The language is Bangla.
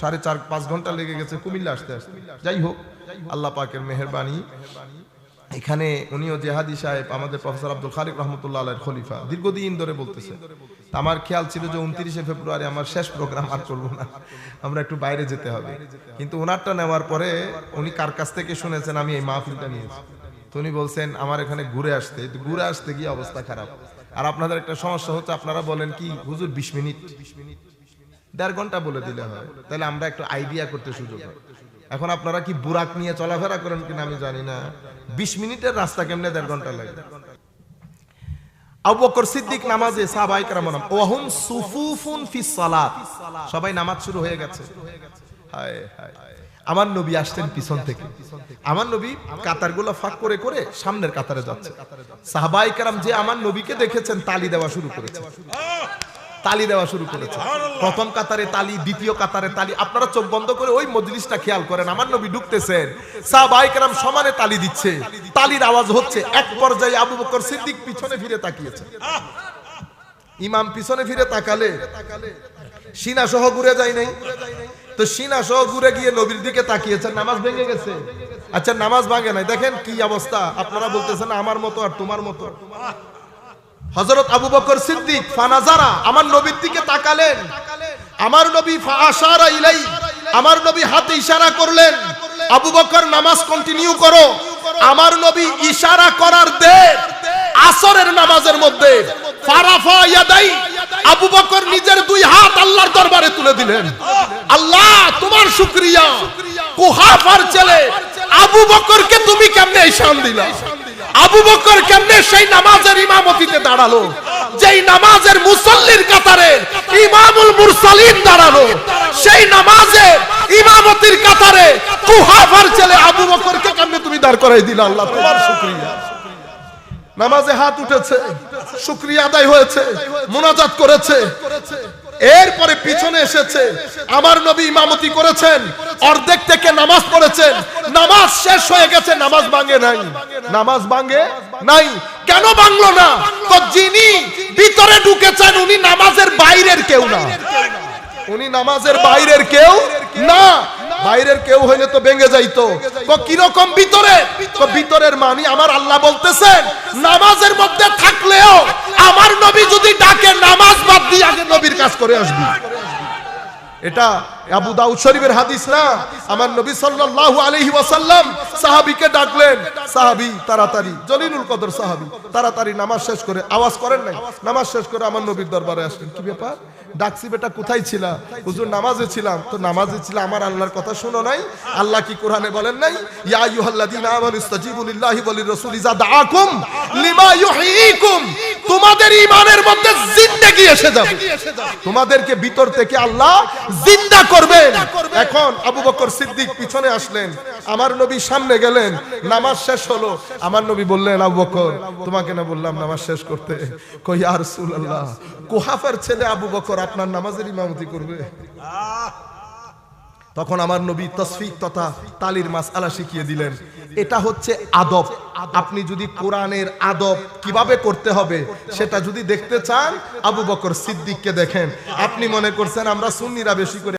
সাড়ে চার, পাঁচ ঘণ্টা লেগে গেছে কুমিল্লা আসতে আসতে। যাই হোক, আল্লাহ পাকের মেহরবানি। এখানে উনিও জেহাদি সাহেব, আমাদের প্রফেসর আব্দুল খালিক রহমতুল্লাহ আলের খলিফা, দীর্ঘদিন ধরে বলতেছে। আমার খেয়াল ছিল যে উনত্রিশে ফেব্রুয়ারি আমার শেষ প্রোগ্রাম আর করব না। আমরা একটু বাইরে যেতে হবে। কিন্তু ওনারটা নেওয়ার পরে উনি কার কাছ থেকে শুনেছেন, আমি এই মাহফিলটা নিয়েছি। উনি বলছেন, আমার এখানে ঘুরে আসতে ঘুরে আসতে গিয়ে অবস্থা খারাপ। আর আপনাদের একটা সমস্যা হচ্ছে, আপনারা বলেন কি, হুজুর বিশ মিনিট বিশ মিনিট। দেড় ঘণ্টা বলে দিলে হয়। তাহলে আমরা একটু আইডিয়া করতে সুযোগ হয়। এখন আপনারা কি বুরাক নিয়ে চলাফেরা করেন কিনা আমি জানি না। বিশ মিনিটের রাস্তা কেমনে দেড় ঘণ্টা লাগে? সিদ্দিক নামাজে সবাই নামাজ শুরু হয়ে গেছে। আমার নবী আসতেন পিছন থেকে। আমার নবী ফাঁক করে করে সামনের কাতারে যাচ্ছে। সাহাবাই কারাম যে আমার নবীকে দেখেছেন, তালি দেওয়া শুরু করেছে। তালি দেওয়া শুরু করেছে। প্রথম কাতারে তালি দ্বিতীয় কাতারে তালি। আপনারা চোখ বন্ধ করে ওই মজলিসটা খেয়াল করেন। আমার নবী ঢুকতেছেন। সাহবাইকেরাম সমানে তালি দিচ্ছে। তালির আওয়াজ হচ্ছে এক পর্যায়ে আবু বকর সিদ্দিক পিছনে ফিরে তাকিয়েছে। ইমাম পিছনে ফিরে তাকালে সিনা সহ ঘুরে যায় নাই। তো সিনা সহ ঘুরে গিয়ে নবীর দিকে তাকিয়েছে নামাজ ভেঙে গেছে। আচ্ছা নামাজ ভাঙে নাই। দেখেন কি অবস্থা। আপনারা বলতেছেন আমার মতো আর তোমার মতো। হজরত আবু বকর সিদ্দিক, ফানাজারা, আমার নবীর দিকে তাকালেন। আমার নবী ফাআশারা ইলাই আমার নবী হাতে ইশারা করলেন, আবু বকর নামাজ কন্টিনিউ করো। আমার নবী ইশারা করার দে আসরের নামাজের মধ্যে। ফারাফা ইয়াদাই, আবু বকর নিজের দুই হাত আল্লাহর দরবারে তুলে দিলেন। আল্লাহ, তোমার শুকরিয়া। কুহাফার ছেলে, আবু বকরকে তুমি কেমনে ঈশান দিলা? আবু বকর কেমনে সেই নামাজের ইমামতিতে দাঁড়াল? যেই নামাজের মুসল্লির কাতারে ইমামুল মুরসালিন দাঁড়াল, সেই নামাজে ইমামতির কাতারে কুহাফার ছেলে আবু বকরকে কেমনে তুমি দাঁড় করাই দিলা আল্লাহ তোমার শুকরিয়া। নামাজে হাত উঠেছে, শুক্রিয়া আদায় হয়েছে, মোনাজাত করেছে। এরপরে পিছনে এসেছে, আমার নবী ইমামতি করেছেন অর্ধেক থেকে নামাজ পড়েছেন। নামাজ শেষ হয়ে গেছে, নামাজ ভাঙে নাই। নামাজ ভাঙে নাই। কেন ভাঙলো না? তো যিনি ভিতরে ঢুকেছেন, উনি নামাজের বাইরের কেউ না। উনি নামাজের বাইরের কেউ না। বাইরের কেউ হইলে তো ভেঙে যাইতো। তো কীরকম ভিতরে? তো ভিতরের মানি আমার আল্লাহ বলতেছেন, নামাজের মধ্যে থাকলেও আমার নবী যদি ডাকে, নামাজ বাদ দিয়ে আগে নবীর কাজ করে আসবি। এটা আবু দাউদ শরীফের হাদিস না। আমার নবী সাল্লাল্লাহু আলাইহি ওয়াসাল্লাম সাহাবীকে ডাকলেন, সাহাবী, তাড়াতাড়ি। জলিলুল কদর সাহাবী, তাড়াতাড়ি নামাজ শেষ করে, আওয়াজ করেন নাই? নামাজ শেষ করে আমার নবীর দরবারে আসলেন। কি ব্যাপার? ডাকছি বেটা, কোথায় ছিলা? হুজুর, নামাজে ছিলাম। তো নামাজে ছিলাম আমার আল্লাহর কথা শুনো নাই? আল্লাহ কি কোরআনে বলেন নাই? ইয়া আইয়ুহাল্লাযীনা আমানু ইস্তাজিবু লিল্লাহি ওয়া লির-রাসূলি ইযা দাআকুম লিমা ইউহয়িকুম তোমাদের ঈমানের মধ্যে এসে যাবে। তোমাদেরকে ভিতর থেকে আল্লাহ জিন্দা করবেন। এখন আবু বকর সিদ্দিক পিছনে আসলেন। আমার নবী সামনে গেলেন। নামাজ শেষ হলো। আমার নবী বললেন আবু বকর তোমাকে না বললাম নামাজ শেষ করতে। কই আর সুল আল্লাহ কুহাফার ছেলে আবু বকর আপনার নামাজের ইমামতি করবে? তখন আমার নবী তসফিক তথা তালির মাস আলা শিখিয়ে দিলেন, এটা হচ্ছে আদব। আপনি যদি কোরআনের আদব কীভাবে করতে হবে সেটা যদি দেখতে চান, আবু বকর সিদ্দিককে দেখেন। আপনি মনে করছেন আমরা সুন্নিরা বেশি করে